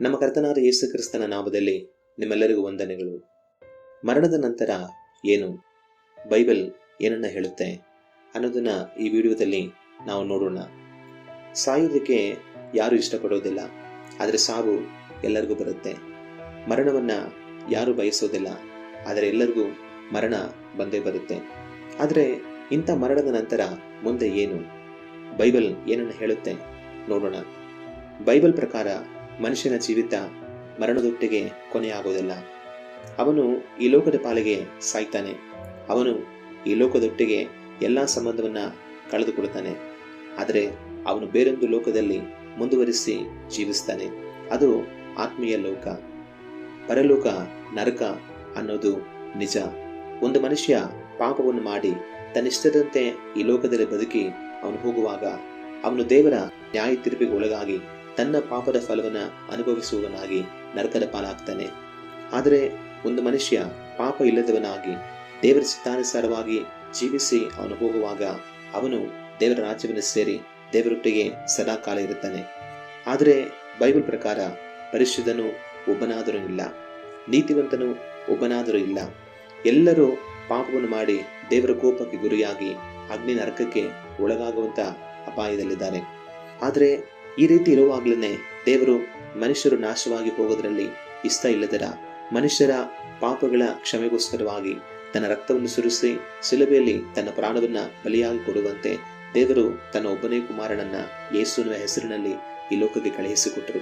ನಮ್ಮ ಕರ್ತನಾದ ಯೇಸು ಕ್ರಿಸ್ತನ ನಾಮದಲ್ಲಿ ನಿಮ್ಮೆಲ್ಲರಿಗೂ ವಂದನೆಗಳು. ಮರಣದ ನಂತರ ಏನು? ಬೈಬಲ್ ಏನನ್ನ ಹೇಳುತ್ತೆ? ಅನ್ನೋದನ್ನ ಈ ವಿಡಿಯೋದಲ್ಲಿ ನಾವು ನೋಡೋಣ. ಸಾಯೋದಕ್ಕೆ ಯಾರು ಇಷ್ಟಪಡೋದಿಲ್ಲ, ಆದರೆ ಸಾವು ಎಲ್ಲರಿಗೂ ಬರುತ್ತೆ. ಮರಣವನ್ನ ಯಾರು ಬಯಸೋದಿಲ್ಲ, ಆದರೆ ಎಲ್ಲರಿಗೂ ಮರಣ ಬಂದೇ ಬರುತ್ತೆ. ಆದರೆ ಇಂಥ ಮರಣದ ನಂತರ ಮುಂದೆ ಏನು? ಬೈಬಲ್ ಏನನ್ನು ಹೇಳುತ್ತೆ? ನೋಡೋಣ. ಬೈಬಲ್ ಪ್ರಕಾರ ಮನುಷ್ಯನ ಜೀವಿತ ಮರಣದೊಟ್ಟಿಗೆ ಕೊನೆಯಾಗೋದಿಲ್ಲ. ಅವನು ಈ ಲೋಕದ ಪಾಲಿಗೆ ಸಾಯ್ತಾನೆ. ಅವನು ಈ ಲೋಕದೊಟ್ಟಿಗೆ ಎಲ್ಲ ಸಂಬಂಧವನ್ನ ಕಳೆದುಕೊಳ್ಳುತ್ತಾನೆ. ಆದರೆ ಅವನು ಬೇರೊಂದು ಲೋಕದಲ್ಲಿ ಮುಂದುವರಿಸಿ ಜೀವಿಸ್ತಾನೆ. ಅದು ಆತ್ಮೀಯ ಲೋಕ. ಪರಲೋಕ ನರಕ ಅನ್ನೋದು ನಿಜ. ಒಂದು ಮನುಷ್ಯ ಪಾಪವನ್ನು ಮಾಡಿ ತನ್ನಿಷ್ಟದಂತೆ ಈ ಲೋಕದಲ್ಲಿ ಬದುಕಿ ಅವನು ಹೋಗುವಾಗ ಅವನು ದೇವರ ನ್ಯಾಯ ತಿರುಪಿಗೆ ಒಳಗಾಗಿ ತನ್ನ ಪಾಪದ ಫಲವನ್ನು ಅನುಭವಿಸುವವನಾಗಿ ನರಕದ ಪಾಲಾಗ್ತಾನೆ. ಆದರೆ ಒಂದು ಮನುಷ್ಯ ಪಾಪ ಇಲ್ಲದವನಾಗಿ ದೇವರ ಚಿತ್ತಾನುಸಾರವಾಗಿ ಜೀವಿಸಿ ಅವನು ಹೋಗುವಾಗ ಅವನು ದೇವರ ರಾಜ್ಯವನ್ನು ಸೇರಿ ದೇವರೊಟ್ಟಿಗೆ ಸದಾ ಕಾಲ ಇರುತ್ತಾನೆ. ಆದರೆ ಬೈಬಲ್ ಪ್ರಕಾರ ಪರಿಶುದ್ಧನು ಒಬ್ಬನಾದರೂ ಇಲ್ಲ, ನೀತಿವಂತನು ಒಬ್ಬನಾದರೂ ಇಲ್ಲ. ಎಲ್ಲರೂ ಪಾಪವನ್ನು ಮಾಡಿ ದೇವರ ಕೋಪಕ್ಕೆ ಗುರಿಯಾಗಿ ಅಗ್ನಿ ನರಕಕ್ಕೆ ಒಳಗಾಗುವಂತ ಅಪಾಯದಲ್ಲಿದ್ದಾರೆ. ಆದರೆ ಈ ರೀತಿ ಇರುವಾಗಲೇ ದೇವರು ಮನುಷ್ಯರು ನಾಶವಾಗಿ ಹೋಗೋದ್ರಲ್ಲಿ ಇಷ್ಟ ಇಲ್ಲದರ ಮನುಷ್ಯರ ಪಾಪಗಳ ಕ್ಷಮೆಗೋಸ್ಕರವಾಗಿ ತನ್ನ ರಕ್ತವನ್ನು ಸುರಿಸಿ ಶಿಲುಬೆಯಲ್ಲಿ ತನ್ನ ಪ್ರಾಣವನ್ನ ಬಲಿಯಾಗಿ ಕೊಡುವಂತೆ ದೇವರು ತನ್ನ ಒಬ್ಬನೇ ಕುಮಾರನನ್ನ ಯೇಸುವಿನ ಹೆಸರಿನಲ್ಲಿ ಈ ಲೋಕಕ್ಕೆ ಕಳುಹಿಸಿಕೊಟ್ಟರು.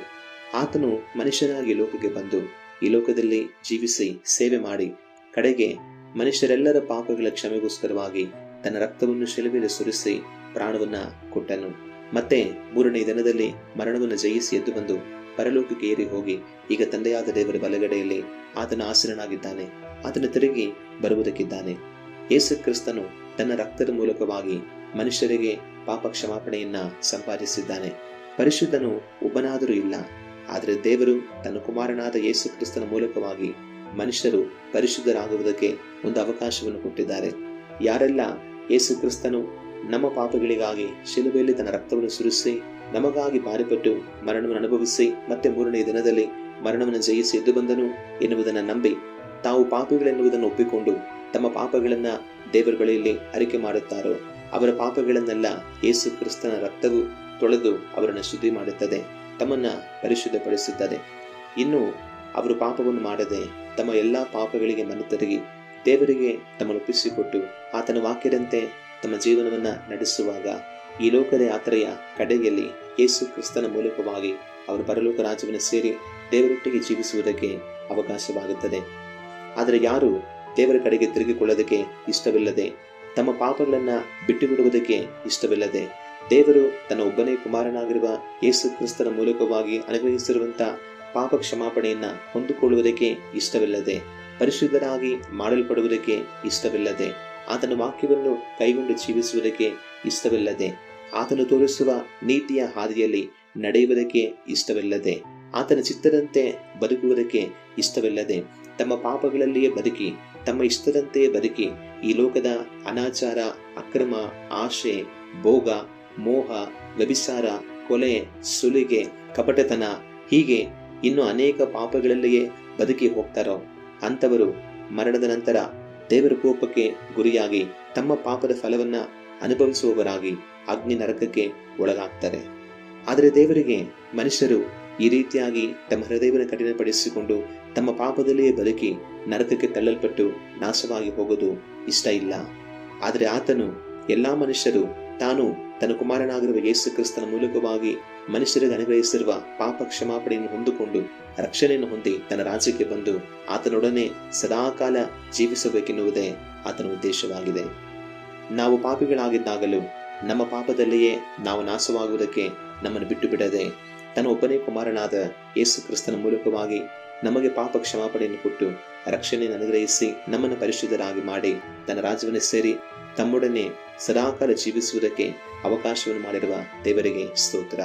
ಆತನು ಮನುಷ್ಯನಾಗಿ ಲೋಕಕ್ಕೆ ಬಂದು ಈ ಲೋಕದಲ್ಲಿ ಜೀವಿಸಿ ಸೇವೆ ಮಾಡಿ ಕಡೆಗೆ ಮನುಷ್ಯರೆಲ್ಲರ ಪಾಪಗಳ ಕ್ಷಮೆಗೋಸ್ಕರವಾಗಿ ತನ್ನ ರಕ್ತವನ್ನು ಶಿಲುಬೆಯಲ್ಲಿ ಸುರಿಸಿ ಪ್ರಾಣವನ್ನ ಕೊಟ್ಟನು. ಮತ್ತೆ ಮೂರನೇ ದಿನದಲ್ಲಿ ಮರಣವನ್ನು ಜಯಿಸಿ ಎದ್ದು ಬಂದು ಪರಲೋಕಕ್ಕೆ ಏರಿ ಹೋಗಿ ಈಗ ತಂದೆಯಾದ ದೇವರ ಬಲಗಡೆಯಲ್ಲಿ ಆತನ ಆಸನನಾಗಿದ್ದಾನೆ. ಆತನ ತಿರುಗಿ ಬರುವುದಕ್ಕಿದ್ದಾನೆ. ಯೇಸು ಕ್ರಿಸ್ತನು ತನ್ನ ರಕ್ತದ ಮೂಲಕವಾಗಿ ಮನುಷ್ಯರಿಗೆ ಪಾಪ ಕ್ಷಮಾಪಣೆಯನ್ನ ಸಂಪಾದಿಸಿದ್ದಾನೆ. ಪರಿಶುದ್ಧನು ಒಬ್ಬನಾದರೂ ಇಲ್ಲ. ಆದರೆ ದೇವರು ತನ್ನ ಕುಮಾರನಾದ ಯೇಸು ಕ್ರಿಸ್ತನ ಮೂಲಕವಾಗಿ ಮನುಷ್ಯರು ಪರಿಶುದ್ಧರಾಗುವುದಕ್ಕೆ ಒಂದು ಅವಕಾಶವನ್ನು ಕೊಟ್ಟಿದ್ದಾರೆ. ಯಾರೆಲ್ಲ ಯೇಸು ಕ್ರಿಸ್ತನು ನಮ್ಮ ಪಾಪಗಳಿಗಾಗಿ ಶಿಲುಬೆಯಲ್ಲಿ ತನ್ನ ರಕ್ತವನ್ನು ಸುರಿಸಿ, ನಮಗಾಗಿ ಬಾರಿಪಟ್ಟು ಮರಣವನ್ನು ಅನುಭವಿಸಿ, ಮತ್ತೆ ಮೂರನೇ ದಿನದಲ್ಲಿ ಮರಣವನ್ನು ಜಯಿಸಿ ಎದ್ದು ಬಂದನು ಎನ್ನುವುದನ್ನು ನಂಬಿ, ತಾವು ಪಾಪಗಳೆನ್ನುವುದನ್ನು ಒಪ್ಪಿಕೊಂಡು ತಮ್ಮ ಪಾಪಗಳನ್ನ ಬಳಿಯಲ್ಲಿ ಅರಿಕೆ ಮಾಡುತ್ತಾರೋ, ಅವರ ಪಾಪಗಳನ್ನೆಲ್ಲ ಯೇಸು ಕ್ರಿಸ್ತನ ರಕ್ತವು ತೊಳೆದು ಅವರನ್ನು ಶುದ್ಧಿ ಮಾಡುತ್ತದೆ, ತಮ್ಮನ್ನ ಪರಿಶುದ್ಧಪಡಿಸುತ್ತದೆ. ಇನ್ನು ಅವರು ಪಾಪವನ್ನು ಮಾಡದೆ ತಮ್ಮ ಎಲ್ಲಾ ಪಾಪಗಳಿಗೆ ಮನ ತಿರುಗಿ ದೇವರಿಗೆ ತಮ್ಮನ್ನು ಒಪ್ಪಿಸಿಕೊಟ್ಟು ಆತನ ವಾಕ್ಯದಂತೆ ತಮ್ಮ ಜೀವನವನ್ನು ನಡೆಸುವಾಗ ಈ ಲೋಕದ ಯಾತ್ರೆಯ ಕಡೆಯಲ್ಲಿ ಯೇಸು ಕ್ರಿಸ್ತನ ಮೂಲಕವಾಗಿ ಅವರು ಪರಲೋಕ ರಾಜ್ಯವನ್ನು ಸೇರಿ ದೇವರೊಟ್ಟಿಗೆ ಜೀವಿಸುವುದಕ್ಕೆ ಅವಕಾಶವಾಗುತ್ತದೆ. ಆದರೆ ಯಾರು ದೇವರ ಕಡೆಗೆ ತಿರುಗಿಕೊಳ್ಳೋದಕ್ಕೆ ಇಷ್ಟವಿಲ್ಲದೆ, ತಮ್ಮ ಪಾಪಗಳನ್ನು ಬಿಟ್ಟುಬಿಡುವುದಕ್ಕೆ ಇಷ್ಟವಿಲ್ಲದೆ, ದೇವರು ತನ್ನ ಒಬ್ಬನೇ ಕುಮಾರನಾಗಿರುವ ಯೇಸು ಕ್ರಿಸ್ತನ ಮೂಲಕವಾಗಿ ಅನುಗ್ರಹಿಸಿರುವಂಥ ಪಾಪ ಕ್ಷಮಾಪಣೆಯನ್ನು ಹೊಂದಿಕೊಳ್ಳುವುದಕ್ಕೆ ಇಷ್ಟವಿಲ್ಲದೆ, ಪರಿಶುದ್ಧರಾಗಿ ಮಾಡಲ್ಪಡುವುದಕ್ಕೆ ಇಷ್ಟವಿಲ್ಲದೆ ಆತನ ವಾಕ್ಯವನ್ನು ಕೈಗೊಂಡು ಜೀವಿಸುವುದಕ್ಕೆ ಇಷ್ಟವಿಲ್ಲದೆ ಆತನು ತೋರಿಸುವ ನೀತಿಯ ಹಾದಿಯಲ್ಲಿ ನಡೆಯುವುದಕ್ಕೆ ಇಷ್ಟವಿಲ್ಲದೆ ಆತನ ಚಿತ್ತದಂತೆ ಬದುಕುವುದಕ್ಕೆ ಇಷ್ಟವಿಲ್ಲದೆ ತಮ್ಮ ಪಾಪಗಳಲ್ಲಿಯೇ ಬದುಕಿ, ತಮ್ಮ ಇಷ್ಟದಂತೆಯೇ ಬದುಕಿ, ಈ ಲೋಕದ ಅನಾಚಾರ, ಅಕ್ರಮ, ಆಶೆ, ಭೋಗ, ಮೋಹ, ವ್ಯಭಿಚಾರ, ಕೊಲೆ, ಸುಲಿಗೆ, ಕಪಟತನ ಹೀಗೆ ಇನ್ನು ಅನೇಕ ಪಾಪಗಳಲ್ಲಿಯೇ ಬದುಕಿ ಹೋಗ್ತಾರೋ? ಅಂಥವರು ಮರಣದ ನಂತರ ದೇವರ ಕೋಪಕ್ಕೆ ಗುರಿಯಾಗಿ ತಮ್ಮ ಪಾಪದ ಫಲವನ್ನ ಅನುಭವಿಸುವವರಾಗಿ ಅಗ್ನಿ ನರಕಕ್ಕೆ ಒಳಗಾಗ್ತಾರೆ. ಆದರೆ ದೇವರಿಗೆ ಮನುಷ್ಯರು ಈ ರೀತಿಯಾಗಿ ತಮ್ಮ ಹೃದಯವನ್ನು ಕಠಿಣಪಡಿಸಿಕೊಂಡು ತಮ್ಮ ಪಾಪದಲ್ಲಿಯೇ ಬದುಕಿ ನರಕಕ್ಕೆ ತಳ್ಳಲ್ಪಟ್ಟು ನಾಶವಾಗಿ ಹೋಗೋದು ಇಷ್ಟ ಇಲ್ಲ. ಆದರೆ ಆತನು ಎಲ್ಲಾ ಮನುಷ್ಯರು ತಾನು ತನ್ನ ಕುಮಾರನಾಗಿರುವ ಯೇಸು ಕ್ರಿಸ್ತನ ಮೂಲಕವಾಗಿ ಮನುಷ್ಯರಿಗೆ ಅನುಗ್ರಹಿಸಿರುವ ಪಾಪ ಕ್ಷಮಾಪಣೆಯನ್ನು ಹೊಂದಿಕೊಂಡು ರಕ್ಷಣೆಯನ್ನು ಹೊಂದಿ ತನ್ನ ರಾಜ್ಯಕ್ಕೆ ಬಂದು ಆತನೊಡನೆ ಸದಾಕಾಲ ಜೀವಿಸಬೇಕೆನ್ನುವುದೇ ಆತನ ಉದ್ದೇಶವಾಗಿದೆ. ನಾವು ಪಾಪಿಗಳಾಗಿದ್ದಾಗಲೂ ನಮ್ಮ ಪಾಪದಲ್ಲಿಯೇ ನಾವು ನಾಶವಾಗುವುದಕ್ಕೆ ನಮ್ಮನ್ನು ಬಿಟ್ಟು ಬಿಡದೆ ತನ್ನ ಒಬ್ಬನೇ ಕುಮಾರನಾದ ಯೇಸು ಕ್ರಿಸ್ತನ ಮೂಲಕವಾಗಿ ನಮಗೆ ಪಾಪ ಕ್ಷಮಾಪಣೆಯನ್ನು ಕೊಟ್ಟು ರಕ್ಷಣೆಯನ್ನು ಅನುಗ್ರಹಿಸಿ ನಮ್ಮನ್ನು ಪರಿಶುದ್ಧರಾಗಿ ಮಾಡಿ ತನ್ನ ರಾಜ್ಯವನ್ನು ಸೇರಿ ತಮ್ಮೊಡನೆ ಸದಾಕಾಲ ಜೀವಿಸುವುದಕ್ಕೆ ಅವಕಾಶವನ್ನು ಮಾಡಿರುವ ದೇವರಿಗೆ ಸ್ತೋತ್ರ.